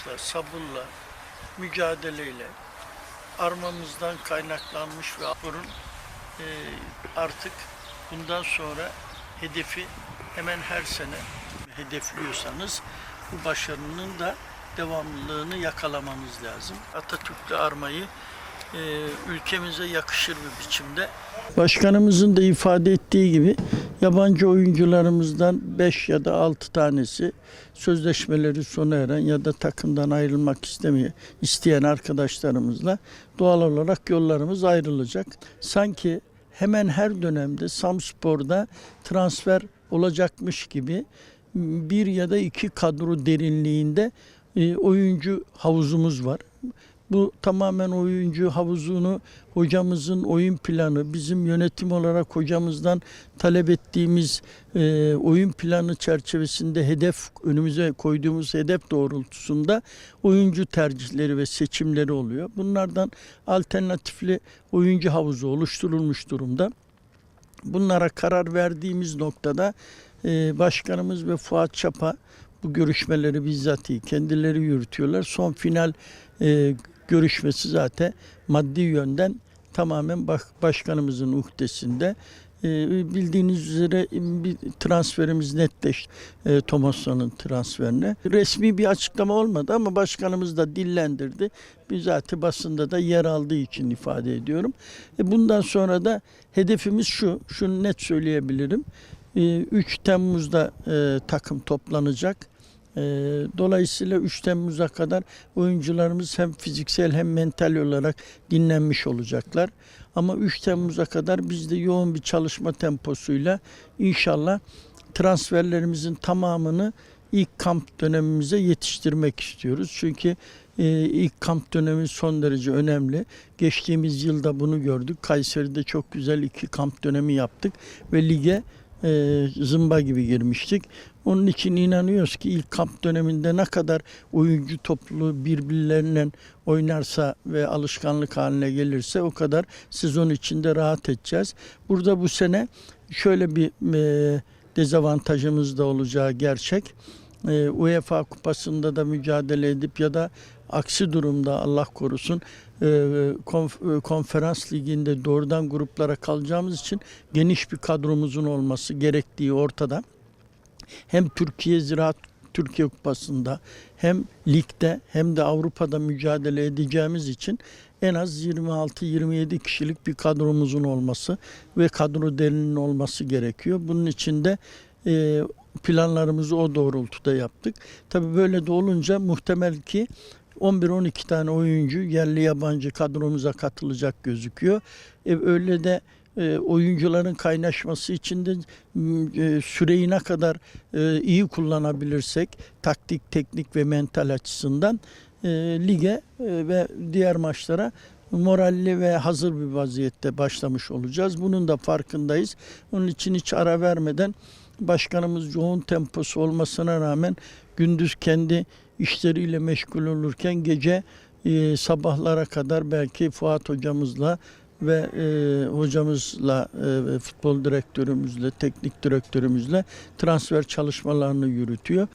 anlayışla, sabırla, mücadeleyle armamızdan kaynaklanmış ve Apor'un e, artık bundan sonra hedefi hemen her sene hedefliyorsanız bu başarının da devamlılığını yakalamanız lazım. Atatürk'le armayı ülkemize yakışır bir biçimde. Başkanımızın da ifade ettiği gibi yabancı oyuncularımızdan 5 ya da 6 tanesi sözleşmeleri sona eren ya da takımdan ayrılmak istemeye isteyen arkadaşlarımızla doğal olarak yollarımız ayrılacak. Sanki hemen her dönemde Samspor'da transfer olacakmış gibi bir ya da iki kadro derinliğinde e, oyuncu havuzumuz var. Bu tamamen oyuncu havuzunu hocamızın oyun planı, bizim yönetim olarak hocamızdan talep ettiğimiz e, oyun planı çerçevesinde hedef önümüze koyduğumuz hedef doğrultusunda oyuncu tercihleri ve seçimleri oluyor. Bunlardan alternatifli oyuncu havuzu oluşturulmuş durumda. Bunlara karar verdiğimiz noktada e, başkanımız ve Fuat Çapa bu görüşmeleri bizzatihi kendileri yürütüyorlar. Son final e, görüşmesi zaten maddi yönden tamamen başkanımızın uhdesinde. E, bildiğiniz üzere bir transferimiz netleşti. E, Thomason'un transferine. Resmi bir açıklama olmadı ama başkanımız da dillendirdi. Bizzati basında da yer aldığı için ifade ediyorum. E, bundan sonra da hedefimiz şu, şunu net söyleyebilirim. E, 3 Temmuz'da e, takım toplanacak. E, Dolayısıyla 3 Temmuz'a kadar oyuncularımız hem fiziksel hem mental olarak dinlenmiş olacaklar. Ama 3 Temmuz'a kadar biz de yoğun bir çalışma temposuyla inşallah transferlerimizin tamamını ilk kamp dönemimize yetiştirmek istiyoruz. Çünkü e, ilk kamp dönemi son derece önemli. Geçtiğimiz yılda bunu gördük. Kayseri'de çok güzel iki kamp dönemi yaptık ve lige e, zımba gibi girmiştik. Onun için inanıyoruz ki ilk kamp döneminde ne kadar oyuncu topluluğu birbirleriyle oynarsa ve alışkanlık haline gelirse o kadar sezon içinde rahat edeceğiz. Burada bu sene şöyle bir e, dezavantajımız da olacağı gerçek. E, UEFA kupasında da mücadele edip ya da aksi durumda Allah korusun e, konf- e, konferans liginde doğrudan gruplara kalacağımız için geniş bir kadromuzun olması gerektiği ortada. Hem Türkiye Ziraat Türkiye Kupası'nda hem ligde hem de Avrupa'da mücadele edeceğimiz için en az 26-27 kişilik bir kadromuzun olması ve kadro derinliğinin olması gerekiyor. Bunun için de e, planlarımızı o doğrultuda yaptık. Tabii böyle de olunca muhtemel ki 11-12 tane oyuncu yerli yabancı kadromuza katılacak gözüküyor. E, öyle de e, oyuncuların kaynaşması için de e, süreyi ne kadar e, iyi kullanabilirsek taktik, teknik ve mental açısından e, lige e, ve diğer maçlara moralli ve hazır bir vaziyette başlamış olacağız. Bunun da farkındayız. Onun için hiç ara vermeden başkanımız yoğun temposu olmasına rağmen gündüz kendi işleriyle meşgul olurken gece e, sabahlara kadar belki Fuat hocamızla ve e, hocamızla, e, futbol direktörümüzle, teknik direktörümüzle transfer çalışmalarını yürütüyor.